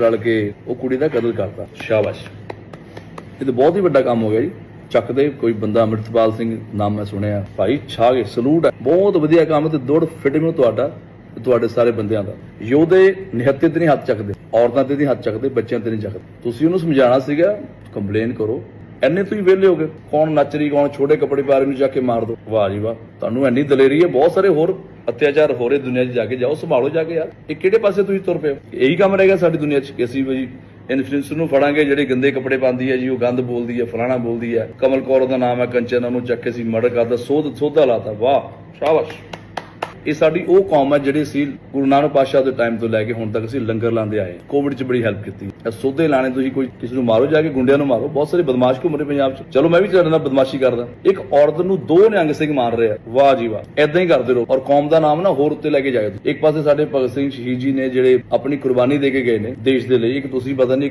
ਰਲ ਕੇ ਉਹ ਕੁੜੀ ਦਾ ਕਤਲ ਕਰਤਾ। ਸ਼ਾਬਾਸ਼। ਇਹ ਤਾਂ ਬਹੁਤ ਹੀ ਵੱਡਾ ਕੰਮ ਹੋ ਗਿਆ ਜੀ। ਚੱਕਦੇ ਕੋਈ ਬੰਦਾ ਅੰਮ੍ਰਿਤਪਾਲ ਸਿੰਘ ਨਾਮ ਮੈਂ ਸੁਣਿਆ। ਭਾਈ ਛਾ ਗਏ, ਸਲੂਟ ਹੈ। ਬਹੁਤ ਵਧੀਆ ਕੰਮ ਤੇ ਦੌੜ ਫਿਟਿੰਗ ਤੁਹਾਡਾ ਤੁਹਾਡੇ ਸਾਰੇ ਬੰਦਿਆਂ ਦਾ। ਯੋਧੇ ਨਿਹੱਤੇ ਤੇ ਨਹੀਂ ਹੱਥ ਚੱਕਦੇ, ਔਰਤਾਂ ਤੇ ਨਹੀਂ ਹੱਥ ਚੱਕਦੇ, ਬੱਚਿਆਂ ਤੇ ਨਹੀਂ ਚੱਕਦੇ। ਤੁਸੀਂ ਉਹਨੂੰ ਸਮਝਾਉਣਾ ਸੀਗਾ ਕੰਪਲੇਨ ਕਰੋ। ਐਨੇ ਤੁਸੀਂ ਵਿਹਲੇ ਹੋ ਗਏ। ਕੌਣ ਨੱਚ ਰਹੀ, ਕੌਣ ਛੋਟੇ ਕੱਪੜੇ ਪਾ ਰਹੀ ਨੂੰ ਜਾ ਕੇ ਮਾਰ ਦੋ। ਵਾਹ ਜੀ ਵਾਹ, ਤੁਹਾਨੂੰ ਐਨੀ ਦਲੇਰੀ ਹੈ, ਬਹੁਤ ਸਾਰੇ ਹੋਰ ਅਤਿਆਚਾਰ ਹੋ ਰਹੇ ਦੁਨੀਆ 'ਚ ਜਾ ਕੇ, ਜਾਓ, ਸੰਭਾਲੋ ਜਾ ਕੇ ਯਾਰ। ਇਹ ਕਿਹੜੇ ਪਾਸੇ ਤੁਸੀਂ ਤੁਰ ਪਏ ਹੋ? ਇਹੀ ਕੰਮ ਰਹੇਗਾ ਸਾਡੀ ਦੁਨੀਆ 'ਚ ਕਿ ਅਸੀਂ ਬਈ ਇਨਫਲੂਐਂਸਰ ਨੂੰ ਫੜਾਂਗੇ, ਜਿਹੜੇ ਗੰਦੇ ਕੱਪੜੇ ਪਾਉਂਦੀ ਹੈ ਜੀ, ਉਹ ਗੰਦ ਬੋਲਦੀ ਹੈ, ਫਲਾਣਾ ਬੋਲਦੀ ਹੈ। ਕਮਲ ਕੌਰ ਦਾ ਨਾਮ ਹੈ, ਕੰਚਨ, ਉਹਨੂੰ ਚੱਕ ਕੇ ਸੀ ਮਰਡਰ ਕਰਦਾ ਸੋਧ, ਸੋਧਾ ਲਾਤਾ। ਵਾਹ, ਸ਼ਾਬਾਸ਼। ਇਹ ਸਾਡੀ ਉਹ ਕੌਮ ਹੈ ਜਿਹੜੀ ਅਸੀਂ ਗੁਰੂ ਨਾਨਕ ਪਾਤਸ਼ਾਹ ਦੇ ਟਾਈਮ ਤੋਂ ਲੈ ਕੇ ਹੁਣ ਤੱਕ ਅਸੀਂ ਲੰਗਰ ਲਾਉਂਦੇ ਆਏ ਕੋਵਿਡ 'ਚ ਬੜੀ ਹੈਲਪ ਕੀਤੀ। ਸੋਧੇ ਲਾਣੇ ਤੁਸੀਂ ਕੋਈ ਕਿਸੇ ਨੂੰ ਮਾਰੋ, ਜਾ ਕੇ ਗੁੰਡਿਆਂ ਨੂੰ ਮਾਰੋ। ਬਹੁਤ ਸਾਰੇ ਬਦਮਾਸ਼ ਘੁੰਮ ਰਹੇ ਪੰਜਾਬ 'ਚ। ਚਲੋ ਮੈਂ ਵੀ ਤੁਹਾਡੇ ਨਾਲ ਬਦਮਾਸ਼ੀ ਕਰਦਾ। ਇੱਕ ਔਰਤ ਨੂੰ ਦੋ ਨਿਹੰਗ ਸਿੰਘ ਮਾਰ ਰਿਹਾ। ਵਾਹ ਜੀ ਵਾਹ। ਐਦਾਂ ਹੀ ਕਰਦੇ ਰਹੋ। ਔਰ ਕੌਮ ਦਾ ਨਾਮ ਨਾ ਹੋਰ ਉੱਤੇ ਲੈ ਕੇ ਜਾਇਓ। ਇੱਕ ਪਾਸੇ ਸਾਡੇ ਭਗਤ ਸਿੰਘ ਸ਼ਹੀਦ ਜੀ ਨੇ ਜਿਹੜੇ ਆਪਣੀ ਕੁਰਬਾਨੀ ਦੇ ਕੇ ਗਏ ਨੇ ਦੇਸ਼ ਦੇ ਲਈ। ਇੱਕ ਤੁਸੀਂ ਪਤਾ ਨਹੀਂ